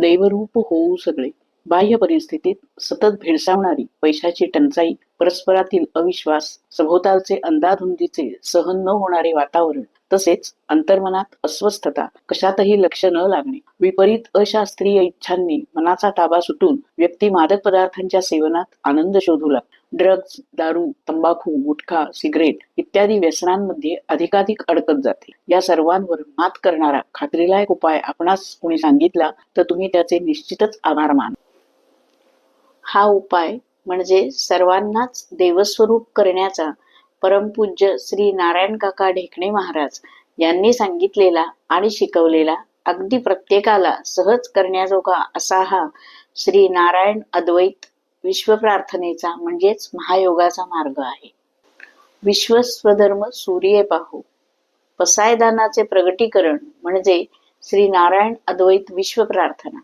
दैवरूप होऊ सगळे. बाह्य परिस्थितीत सतत भेडसावणारी पैशाची टंचाई परस्परातील अविश्वास सभोवतालचे अंधाधुंदीचे सहन न होणारे वातावरण तसेच अंतर्मनात अस्वस्थता कशातही लक्ष न लागणे विपरीत अशास्त्रीय इच्छांनी मनाचा ताबा सुटून व्यक्ती मादक पदार्थांच्या सेवनात आनंद शोधू लागतो ड्रग्ज दारू तंबाखू गुटखा सिगरेट इत्यादी व्यसनांमध्ये अधिकाधिक अडकत जाते. या सर्वांवर मात करणारा खात्रीलायक उपाय आपणास कोणी सांगितला तर तुम्ही त्याचे निश्चितच आभार मान. हा उपाय म्हणजे सर्वांनाच देवस्वरूप करण्याचा परमपूज्य श्री नारायण काका ढेकणे महाराज यांनी सांगितलेला आणि शिकवलेला अगदी प्रत्येकाला सहज करण्याजोगा असा हा श्री नारायण अद्वैत विश्व प्रार्थनेचा म्हणजेच महायोगाचा मार्ग आहे. विश्व स्वधर्म सूर्य पाहू. पसायदानाचे प्रगटीकरण म्हणजे श्री नारायण अद्वैत विश्व प्रार्थना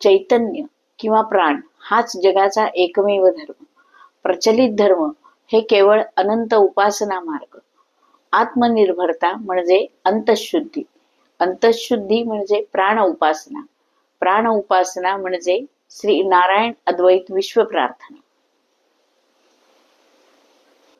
चैतन्य किंवा प्राण हाच जगाचा एकमेव धर्म. प्रचलित धर्म हे केवळ अनंत उपासना मार्ग. आत्मनिर्भरता म्हणजे अंतशुद्धी. अंतशुद्धी म्हणजे प्राण उपासना. प्राण उपासना म्हणजे श्री नारायण अद्वैत विश्व प्रार्थना.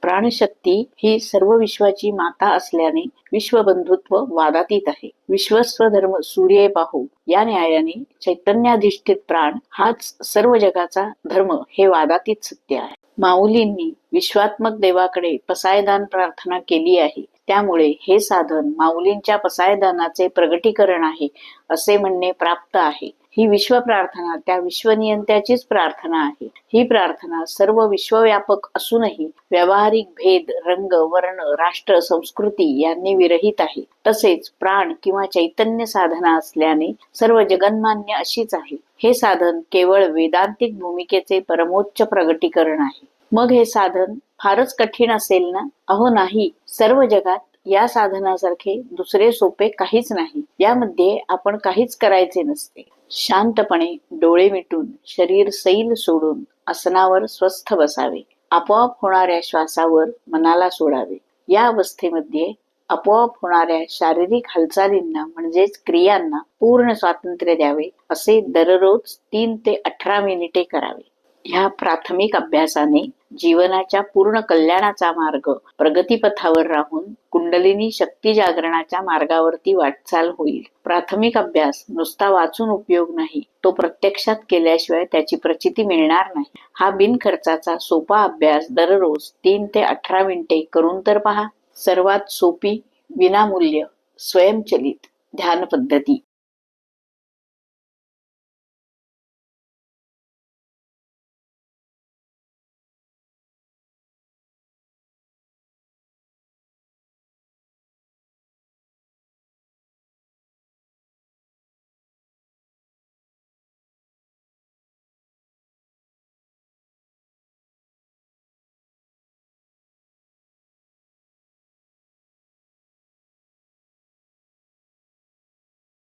प्राणशक्ती ही सर्व विश्वाची माता असल्याने विश्वबंधुत्व वादातीत आहे. विश्वस्व धर्म सूर्य पाहू या न्यायाने चैतन्याधिष्ठित प्राण हाच सर्व जगाचा धर्म हे वादातीत सत्य आहे. माऊलींनी विश्वात्मक देवाकडे पसायदान प्रार्थना केली आहे. त्यामुळे हे साधन माऊलींच्या पसायदानाचे प्रगटीकरण आहे असे म्हणणे प्राप्त आहे. ही विश्व प्रार्थना त्या विश्वनियंत्याचीच प्रार्थना आहे. ही प्रार्थना सर्व विश्वव्यापक असूनही व्यावहारिक भेद रंग वर्ण राष्ट्र संस्कृती यांनी विरहित आहे. तसेच प्राण किंवा चैतन्य साधना असल्याने सर्व जगन्मान्य अशीच आहे. हे साधन केवळ वेदांतिक भूमिकेचे परमोच्च प्रगटीकरण आहे. मग हे साधन फारच कठीण असेल ना? अहो नाही. सर्व जगात या साधनासारखे दुसरे सोपे काहीच नाही. यामध्ये आपण काहीच करायचे नसते. शांतपणे डोळे मिटून शरीर सैल सोडून आसनावर स्वस्थ बसावे. आपोआप होणाऱ्या श्वासावर मनाला सोडावे. या अवस्थेमध्ये आपोआप होणाऱ्या शारीरिक हालचालींना म्हणजेच क्रियांना पूर्ण स्वातंत्र्य द्यावे असे दररोज तीन ते अठरा मिनिटे करावे. ह्या प्राथमिक अभ्यासाने जीवनाच्या पूर्ण कल्याणाचा मार्ग प्रगतीपथावर राहून कुंडलिनी शक्ती जागरणाच्या मार्गावरती वाटचाल होईल. प्राथमिक अभ्यास नुसता वाचून उपयोग नाही तो प्रत्यक्षात केल्याशिवाय त्याची प्रचिती मिळणार नाही. हा बिनखर्चाचा सोपा अभ्यास दररोज तीन ते अठरा मिनिटे करून तर पहा. सर्वात सोपी विनामूल्य स्वयंचलित ध्यान पद्धती.